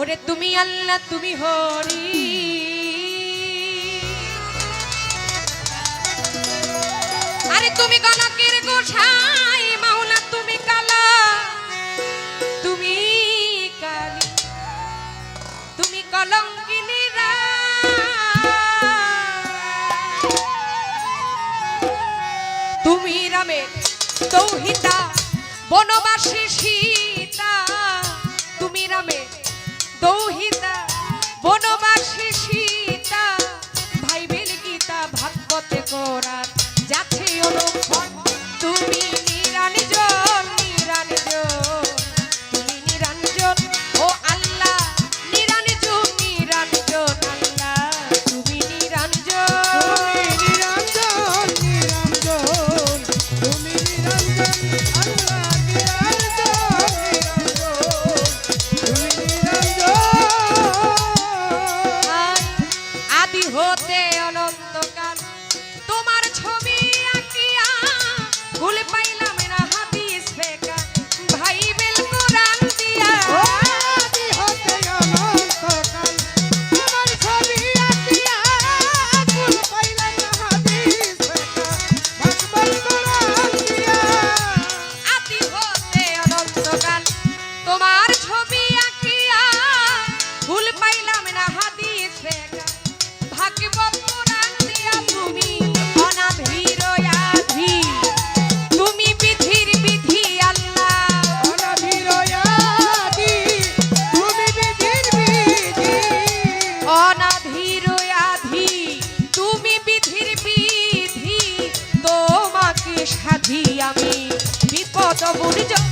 ওরে তুমি আল্লাহ, তুমি হরি। আরে তুমি গণকের গোসাই, মাওলা তুমি কালা। তুমি কালী, তুমি কলঙ্কিনী তুমি রামে তৌহিতা, বনবাসী শিব। hojita Booty jump.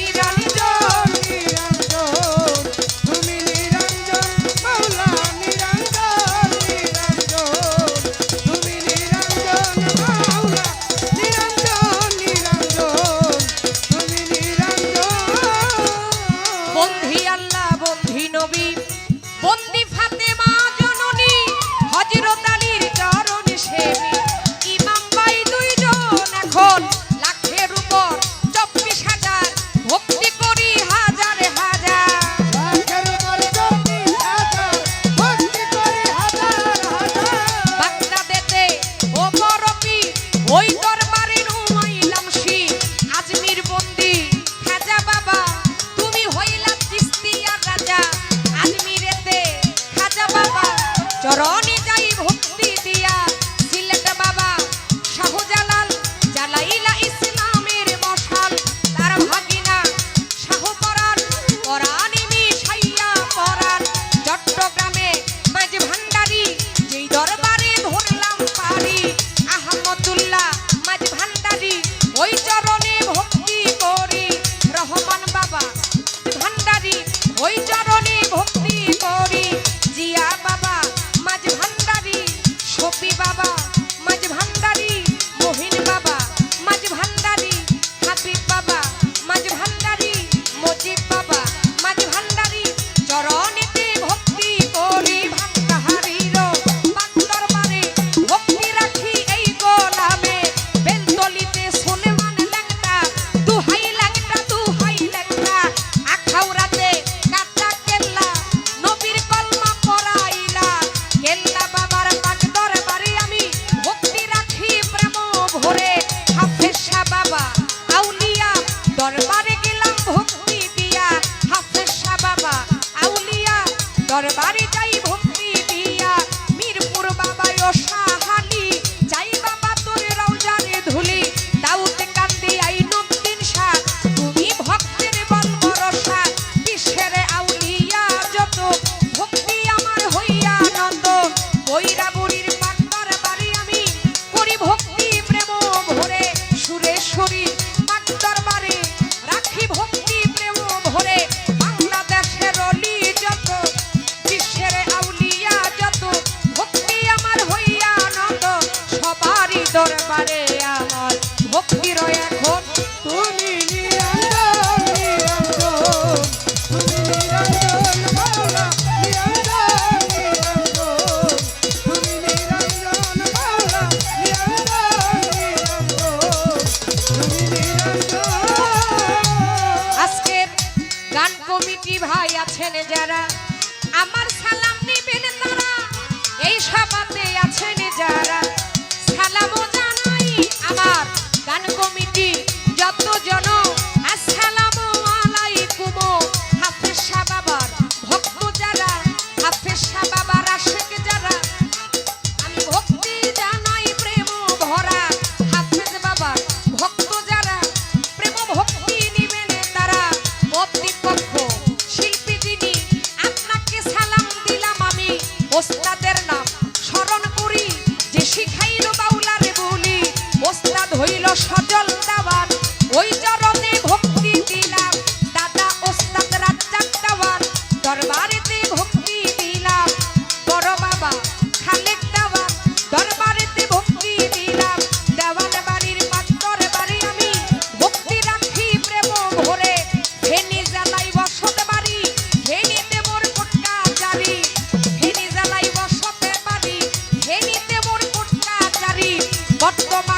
দরবারে prepare বর্তমানে